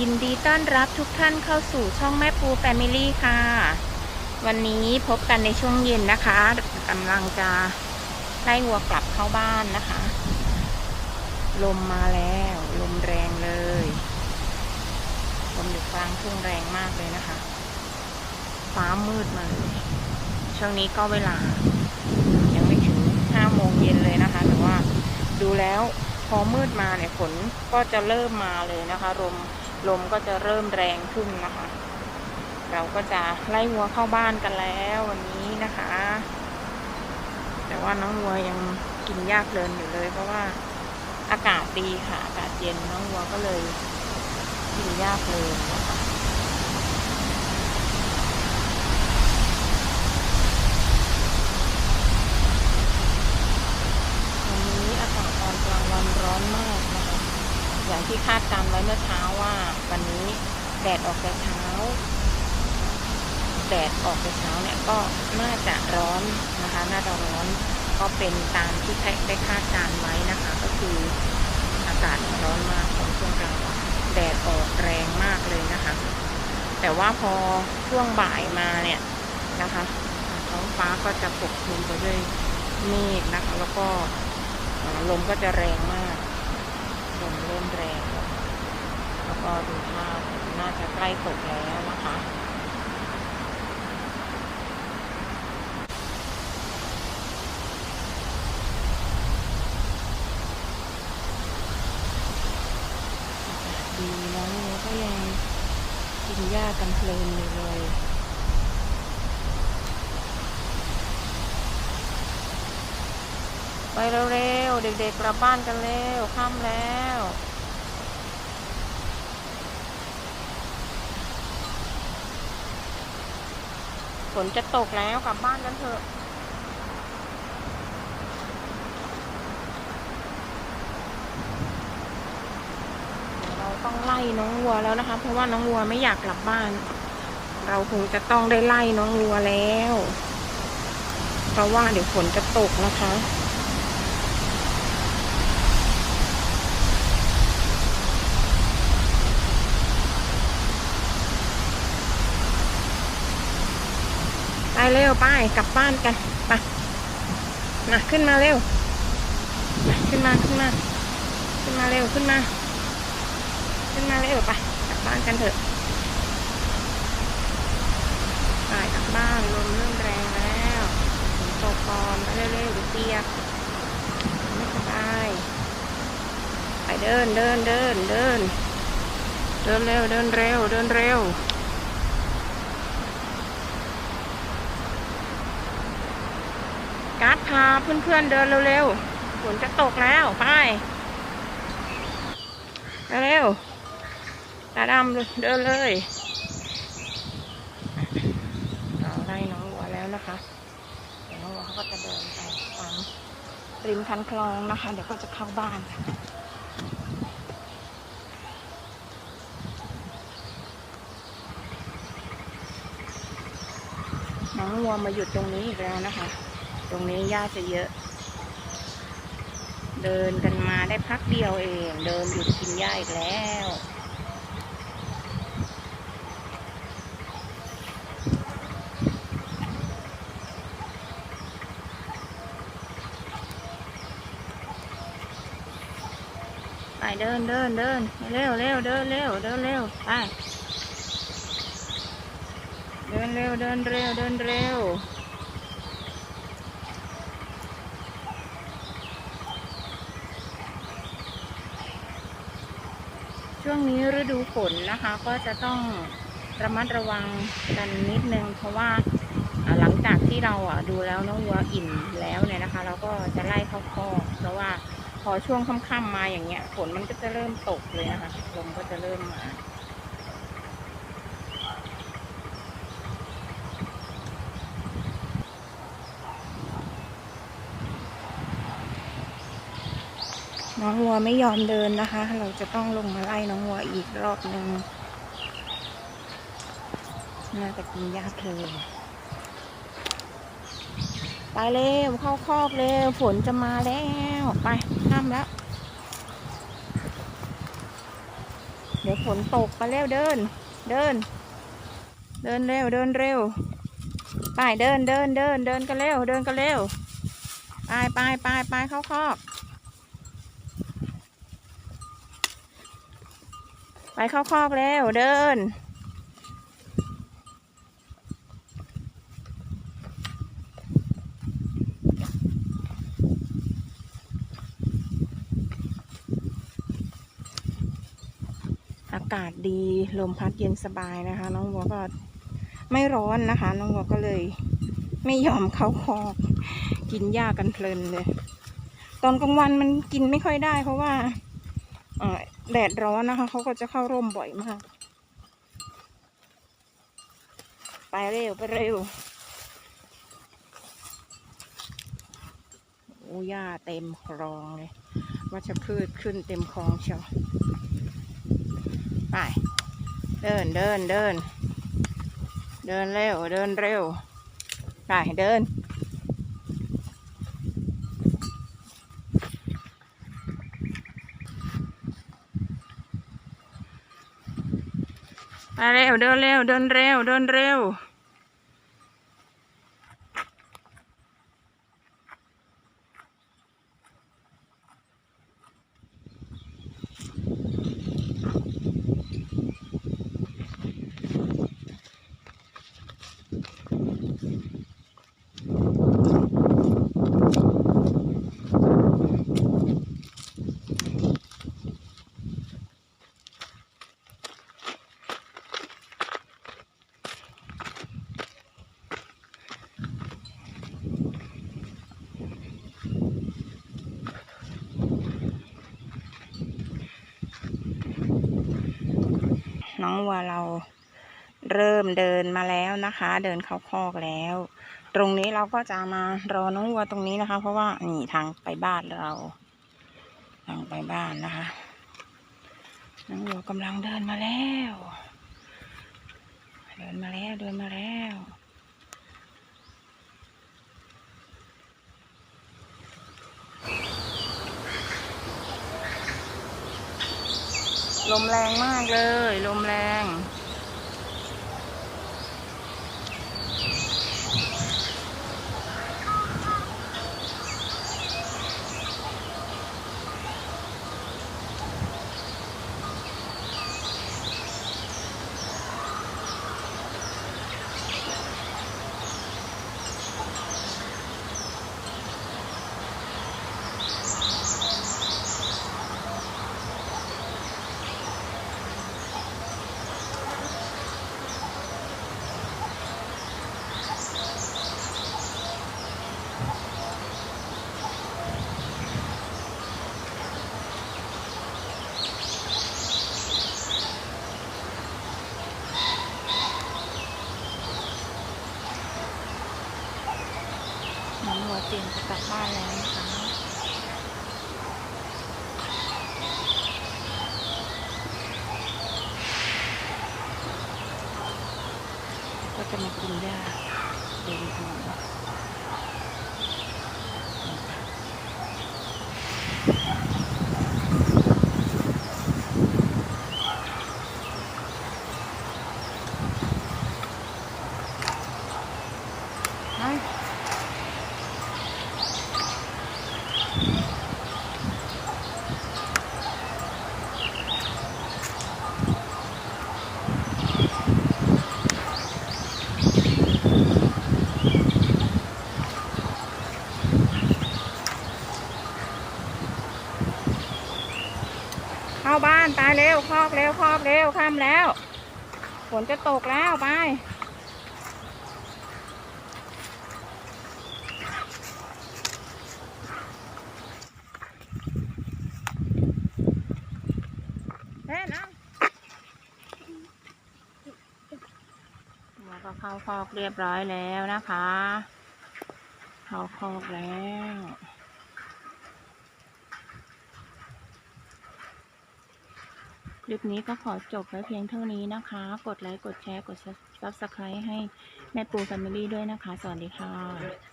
ยินดีต้อนรับทุกท่านเข้าสู่ช่องแม่ปูแฟมิลี่ค่ะ วันนี้พบกันในช่วงเย็นนะคะกำลังจะไล่วัวกลับเข้าบ้านนะคะ ลมมาแล้ว ลมแรงเลยลมอยู่กลางทุ่งแรงมากเลยนะคะ ฟ้ามืดมาเลยช่วงนี้ก็เวลา ยังไม่ถึงห้าโมงเย็นเลยนะคะ แต่ว่าดูแล้วพอมืดมาเนี่ยฝนก็จะเริ่มมาเลยนะคะลม ลมก็จะเริ่มแรงขึ้นนะคะ เราก็จะไล่วัวเข้าบ้านกันแล้ววันนี้นะคะ แต่ว่าน้องวัวยังกินยากเลินอยู่เลย เพราะว่าอากาศดีค่ะ อากาศเย็นน้องวัวก็เลยกินยากเลินะะวันนี้อากาศตอนกลางวันร้อนมากนะคะ อย่างที่คาดการณ์ไว้เมื่อเช้าว่าวันนี้แดดออกแต่เช้า แดดออกแต่เช้าเนี่ยก็น่าจะร้อนนะคะ น่าจะร้อนก็เป็นตามที่ได้คาดการณ์ไว้นะคะ ก็คืออากาศร้อนมากตอนช่วงกลางวันแดดออกแรงมากเลยนะคะ แต่ว่าพอช่วงบ่ายมาเนี่ยนะคะท้องฟ้าก็จะปกคลุมไปด้วยเมฆนะคะ แล้วก็ลมก็จะแรงมาก เริ่มแรง แล้วแล้วก็ดูท่าน่าจะใกล้ตกแล้วนะคะดีแล้วเนี่ยก็ยังกินหญ้ากันเพลินเลย ไปเร็วๆ เด็กๆกลับบ้านกันเร็วค่ำแล้ว ฝนจะตกแล้วกลับบ้านกันเถอะเราต้องไล่น้องวัวแล้วนะคะ เพราะว่าน้องวัวไม่อยากกลับบ้าน เราคงจะต้องได้ไล่น้องวัวแล้ว เพราะว่าเดี๋ยวฝนจะตกนะคะ เร็วไปกลับบ้านกันไปมาขึ้นมาเร็ว ขึ้นมาขึ้นมา ขึ้นมาเร็วขึ้นมา ขึ้นมาเร็วไปกลับบ้านกันเถอะไปกลับบ้านลมเริ่มแรงแล้วฝนตกก่อนไปเร็วๆดี๋ยวเปียกไม่สบายไปเดินเดินเดินเดินเดินเร็วเดินเร็วเดินเร็ว การ์ดพาเพื่อนๆเดินเร็วๆฝนจะตกแล้วไปเร็วตาดำเดินเลยเราไล่น้องวัวแล้วนะคะเดี๋ยวน้องวัวเขาก็จะเดินไปตามริมคันคลองนะคะ เดี๋ยวก็จะเข้าบ้านน้องวัวมาหยุดตรงนี้อีกแล้วนะคะ ตรงนี้หญ้าจะเยอะ เดินกันมาได้พักเดียวเอง เดินหยุดกินหญ้าอีกแล้วไปเดินเดินเดินเร็วเร็วเดินเร็วเดินเร็วไปเดินเร็วเดินเร็วเดินเร็ว ช่วง นี้ฤดูฝนนะคะ ก็จะต้องระมัดระวังกันนิดนึง เพราะว่าหลังจากที่เราดูแล้วน้องวัวอิ่มแล้วเนี่ยนะคะ เราก็จะไล่เข้าคอกเพราะว่าพอช่วงค่ำๆมาอย่างเงี้ยฝนมันก็จะเริ่มตกเลยนะคะลมก็จะเริ่มมา น้องวัวไม่ยอมเดินนะคะ เราจะต้องลงมาไล่น้องวัวอีกรอบหนึ่งน่าจะกินหญ้าเพลินไปเร็วเข้าคอกเร็วฝนจะมาแล้วไปข้ามแล้ว เดี๋ยวฝนตกมาเร็วเดิน เดิน เดินเร็วเดินเร็วไปเดินเดินเดินเดินกันเร็วเดินกันเร็วไปไปไปไปเข้าคอก ไป เข้าคอกเร็วเดิน อากาศดีลมพัดเย็นสบายนะคะ น้องวัวก็ไม่ร้อนนะคะ น้องวัวก็เลย ไม่ยอมเข้าคอกกินหญ้ากันเพลินเลย ตอนกลางวันมันกินไม่ค่อยได้ เพราะว่าเออ แดดร้อนนะคะเขาก็จะเข้าร่มบ่อยมาก ไปเร็ว ไปเร็ว โอ้หญ้าเต็มคลองเลยวัชพืชขึ้นเต็มคลองเชียวไป เดินเดินเดิน เดินเร็ว เดินเร็ว ไป เดิน ไปเร็วเดินเร็วเดินเร็วเดินเร็ว น้องวัวเราเริ่มเดินมาแล้วนะคะ เดินเข้าคอกแล้ว ตรงนี้เราก็จะมารอน้องวัวตรงนี้นะคะ เพราะว่านี่ทางไปบ้านเรา ทางไปบ้านนะคะ น้องวัวกำลังเดินมาแล้ว เดินมาแล้วเดินมาแล้ว ลมแรงมากเลย ลมแรง น้องวัวเตรียมจะกลับบ้านแล้วนะคะก็จะมากินหญ้าเดินถนนไป เข้านตายเร็วคอกเร็วคอกเร็วข้ามแล้วฝนจะตกแล้วไปเล่นนะเราก็เข้าคอกเรียบร้อยแล้วนะคะ เข้าคอกแล้ว คลิปนี้ก็ขอจบไว้เพียงเท่านี้นะคะ กดไลค์ กดแชร์ กด subscribe ให้แม่ปู Family ด้วยนะคะ สวัสดีค่ะ